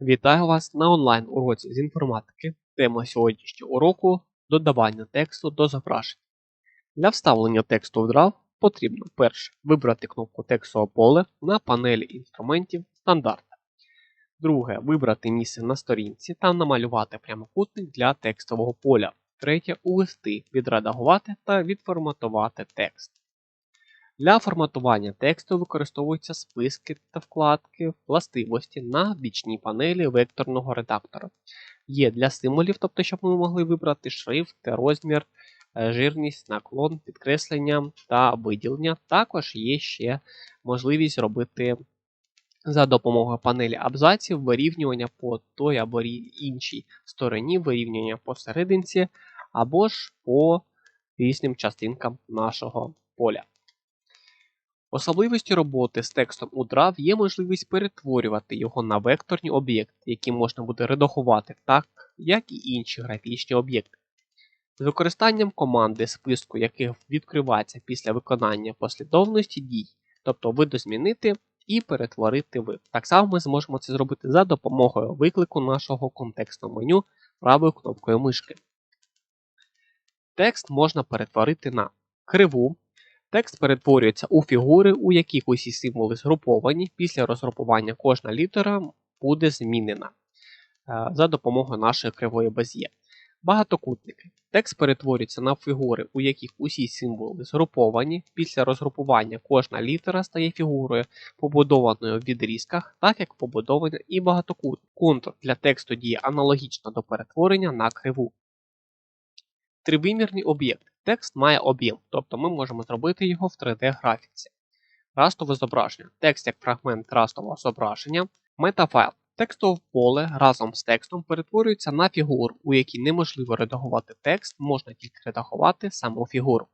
Вітаю вас на онлайн-уроці з інформатики. Тема сьогоднішнього уроку додавання тексту до зображень. Для вставлення тексту в DRAW потрібно перше вибрати кнопку текстового поле на панелі інструментів стандарт. Друге вибрати місце на сторінці та намалювати прямокутник для текстового поля. Третє увести, відредагувати та відформатувати текст. Для форматування тексту використовуються списки та вкладки властивості на бічній панелі векторного редактора. Є для символів, тобто, щоб ми могли вибрати шрифт, розмір, е, жирність, наклон, підкреслення та виділення. Також є ще можливість робити за допомогою панелі абзаців вирівнювання по той або іншій стороні, вирівнювання посерединці, або ж по різним частинкам нашого поля. Особливістю роботи з текстом у DRAW є можливість перетворювати його на векторні об'єкти, які можна буде редагувати так, як і інші графічні об'єкти. З використанням команди, списку яких відкривається після виконання послідовності дій, тобто видозмінити і перетворити в. Так само ми зможемо це зробити за допомогою виклику нашого контекстного меню правою кнопкою мишки. Текст можна перетворити на криву. Текст перетворюється у фігури, у яких усі символи згруповані. Після розгрупування кожна літера буде змінена е, за допомогою нашої кривої без'є. Багатокутники. Текст перетворюється на фігури, у яких усі символи згруповані. Після розгрупування кожна літера стає фігурою, побудованою в відрізках, так як побудований і багатокутник. Контур для тексту діє аналогічно до перетворення на криву. Тривимірний об'єкт. Текст має об'єм, тобто ми можемо зробити його в 3D-графіці. Растове зображення. Текст як фрагмент растового зображення. Метафайл. Текстове поле разом з текстом перетворюється на фігуру, у якій неможливо редагувати текст, можна тільки редагувати саму фігуру.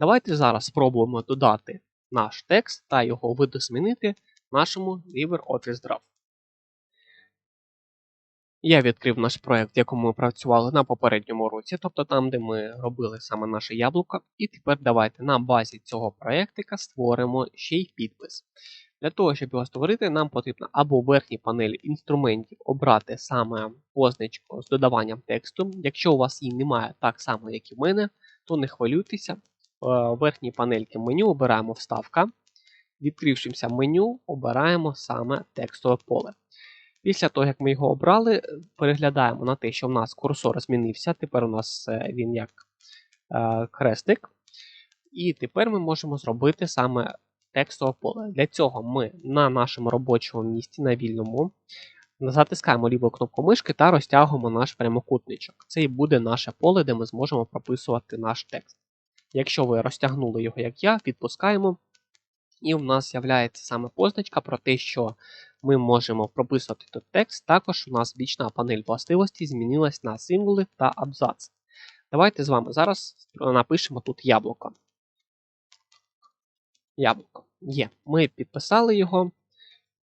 Давайте зараз спробуємо додати наш текст та його видозмінити нашому LibreOffice Draft. Я відкрив наш проєкт, в якому ми працювали на попередньому році, тобто там, де ми робили саме наше яблуко. І тепер давайте на базі цього проєктика створимо ще й підпис. Для того, щоб його створити, нам потрібно або в верхній панелі інструментів обрати саме позначку з додаванням тексту. Якщо у вас її немає так само, як і в мене, то не хвилюйтеся. В верхній панельці меню обираємо вставка. Відкрившимся меню, обираємо саме текстове поле. Після того, як ми його обрали, переглядаємо на те, що в нас курсор змінився. Тепер у нас е, він як е, хрестик. І тепер ми можемо зробити саме текстове поле. Для цього ми на нашому робочому місці, на вільному, затискаємо ліву кнопку мишки та розтягуємо наш прямокутничок. Це і буде наше поле, де ми зможемо прописувати наш текст. Якщо ви розтягнули його, як я, відпускаємо. І в нас з'являється саме позначка про те, що ми можемо прописувати тут текст. Також у нас бічна панель властивості змінилась на символи та абзац. Давайте з вами зараз напишемо тут яблуко. Яблуко. Є. Ми підписали його.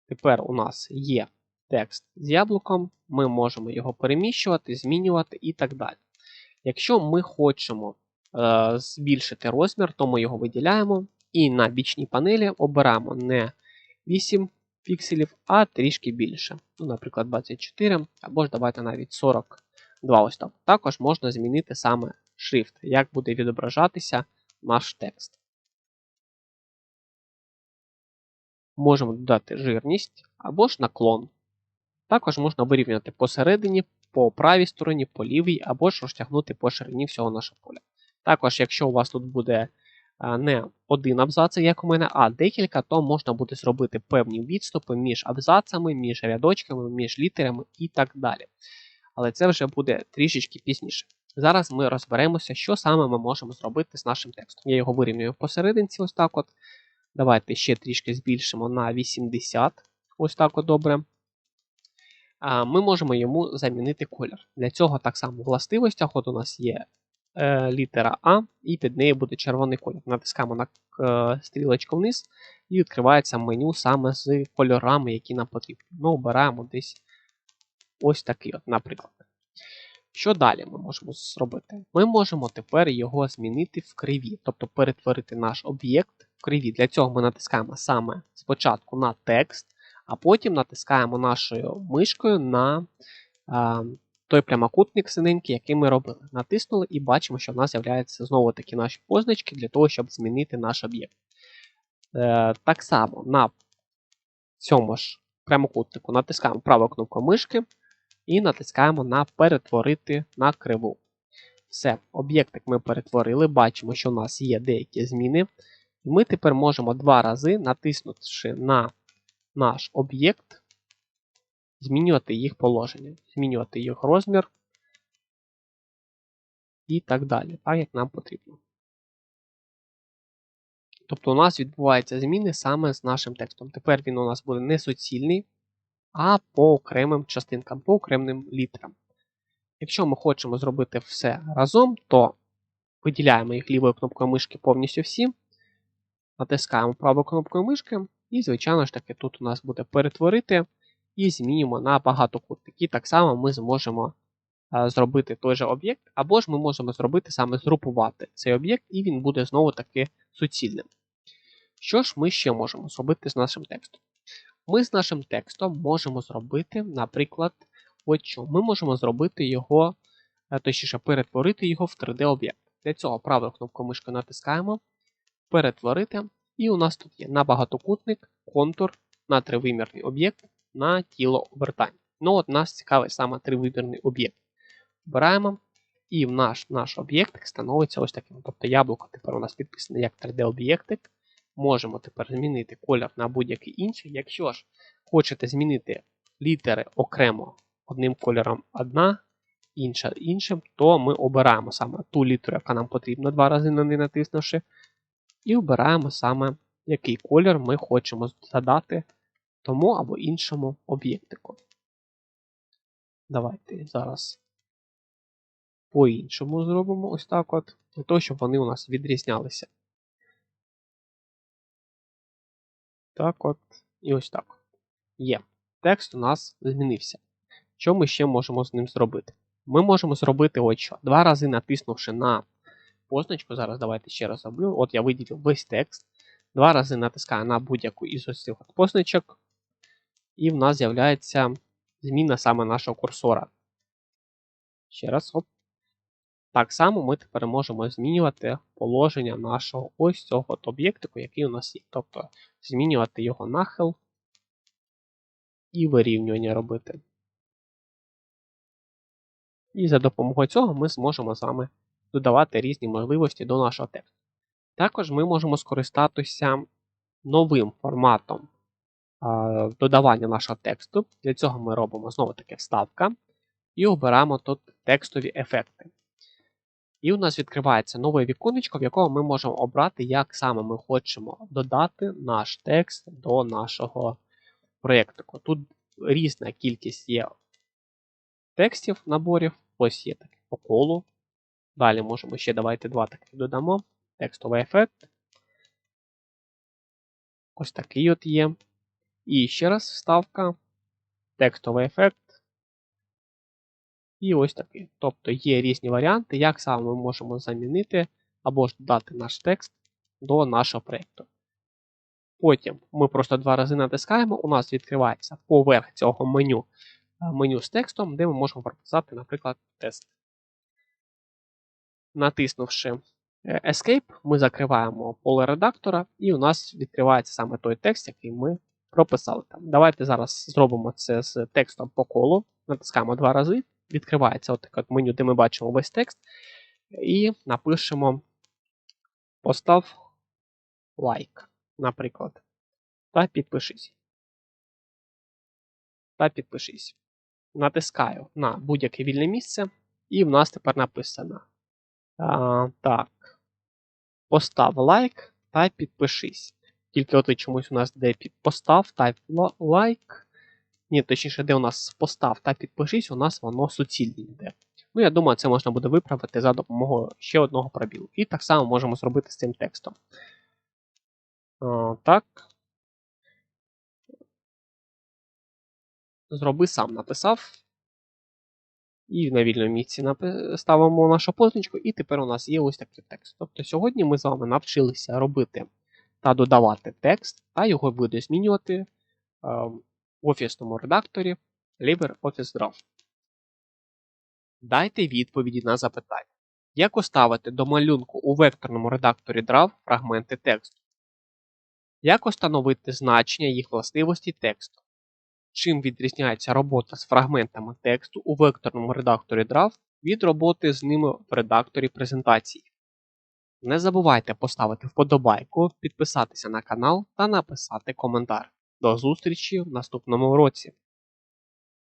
Тепер у нас є текст з яблуком. Ми можемо його переміщувати, змінювати і так далі. Якщо ми хочемо е, збільшити розмір, то ми його виділяємо. І на бічній панелі обираємо не 8 пікселів, а трішки більше. Ну, Наприклад, 24, або ж давайте навіть 42. ось так. Також можна змінити саме шрифт, як буде відображатися наш текст. Можемо додати жирність або ж наклон. Також можна вирівняти посередині, по правій стороні, по лівій, або ж розтягнути по ширині всього нашого поля. Також, якщо у вас тут буде не один абзац, як у мене, а декілька, то можна буде зробити певні відступи між абзацами, між рядочками, між літерами і так далі. Але це вже буде трішечки пізніше. Зараз ми розберемося, що саме ми можемо зробити з нашим текстом. Я його вирівнюю посерединці, ось так от. Давайте ще трішки збільшимо на 80, ось так от добре. Ми можемо йому замінити колір. Для цього так само властивостях от у нас є е, літера А, і під нею буде червоний колір. Натискаємо на е, стрілочку вниз і відкривається меню саме з кольорами, які нам потрібні. Ну, обираємо десь ось такий, от, наприклад. Що далі ми можемо зробити? Ми можемо тепер його змінити в криві, тобто перетворити наш об'єкт в криві. Для цього ми натискаємо саме спочатку на текст, А потім натискаємо нашою мишкою на а, той прямокутник синенький, який ми робили. Натиснули і бачимо, що в нас з'являються знову такі наші позначки для того, щоб змінити наш об'єкт. Е, так само на цьому ж прямокутнику натискаємо праву кнопку мишки і натискаємо на перетворити на криву. Все, об'єктик ми перетворили, бачимо, що у нас є деякі зміни. Ми тепер можемо два рази, натиснувши на наш об'єкт, змінювати їх положення, змінювати їх розмір і так далі, так як нам потрібно. Тобто у нас відбуваються зміни саме з нашим текстом. Тепер він у нас буде не суцільний, а по окремим частинкам, по окремим літерам. Якщо ми хочемо зробити все разом, то виділяємо їх лівою кнопкою мишки повністю всі, натискаємо правою кнопкою мишки, і, звичайно ж таки, тут у нас буде перетворити і змінюємо на багатокутник. І так само ми зможемо зробити той же об'єкт, або ж ми можемо зробити саме згрупувати цей об'єкт, і він буде знову таки суцільним. Що ж ми ще можемо зробити з нашим текстом? Ми з нашим текстом можемо зробити, наприклад, от що. Ми можемо зробити його, точніше, перетворити його в 3D-об'єкт. Для цього правою кнопкою мишки натискаємо, перетворити, і у нас тут є на багатокутник, контур, на тривимірний об'єкт, на тіло обертання. Ну, от нас цікавий саме тривимірний об'єкт. Обираємо, і в наш наш об'єктик становиться ось таким. Тобто яблуко тепер у нас підписане як 3D-об'єктик. Можемо тепер змінити колір на будь-який інший. Якщо ж хочете змінити літери окремо одним кольором одна, інша іншим, то ми обираємо саме ту літеру, яка нам потрібна, два рази на неї натиснувши. І обираємо саме, який колір ми хочемо задати тому або іншому об'єктику. Давайте зараз по-іншому зробимо ось так от, для того, щоб вони у нас відрізнялися. Так от, і ось так. Є. Текст у нас змінився. Що ми ще можемо з ним зробити? Ми можемо зробити ось що. Два рази натиснувши на позначку, зараз давайте ще раз зроблю. От я виділив весь текст. Два рази натискаю на будь-яку із ось цих позначок, і в нас з'являється зміна саме нашого курсора. Ще раз, оп. Так само ми тепер можемо змінювати положення нашого ось цього об'єктику, який у нас є. Тобто змінювати його нахил і вирівнювання робити. І за допомогою цього ми зможемо з вами додавати різні можливості до нашого тексту. Також ми можемо скористатися новим форматом додавання нашого тексту. Для цього ми робимо знову таки вставка і обираємо тут текстові ефекти. І у нас відкривається нове віконечко, в якому ми можемо обрати, як саме ми хочемо додати наш текст до нашого проєктику. Тут різна кількість є текстів, наборів. Ось є таке по колу. Далі можемо ще давайте два таких додамо. Текстовий ефект. Ось такий от є. І ще раз вставка. Текстовий ефект. І ось такий. Тобто є різні варіанти, як саме ми можемо замінити або ж додати наш текст до нашого проєкту. Потім ми просто два рази натискаємо, у нас відкривається поверх цього меню меню з текстом, де ми можемо прописати, наприклад, тест. Натиснувши Escape, ми закриваємо поле редактора, і у нас відкривається саме той текст, який ми прописали там. Давайте зараз зробимо це з текстом по колу. Натискаємо два рази. Відкривається от таке от меню, де ми бачимо весь текст. І напишемо постав лайк, наприклад. Та підпишись. Та підпишись. Натискаю на будь-яке вільне місце, і в нас тепер написано. А, Так. Постав лайк та підпишись. Тільки от чомусь у нас де постав та лайк. Ні, точніше, де у нас постав та підпишись, у нас воно суцільне йде. Ну, я думаю, це можна буде виправити за допомогою ще одного пробілу. І так само можемо зробити з цим текстом. А, Так. Зроби сам написав. І на вільному місці ставимо нашу позначку, і тепер у нас є ось такий текст. Тобто сьогодні ми з вами навчилися робити та додавати текст, та його буде змінювати в офісному редакторі LibreOffice Draft. Дайте відповіді на запитання. Як уставити до малюнку у векторному редакторі DRAW фрагменти тексту? Як установити значення їх властивості тексту? Чим відрізняється робота з фрагментами тексту у векторному редакторі DRAW від роботи з ними в редакторі презентації? Не забувайте поставити вподобайку, підписатися на канал та написати коментар. До зустрічі в наступному уроці!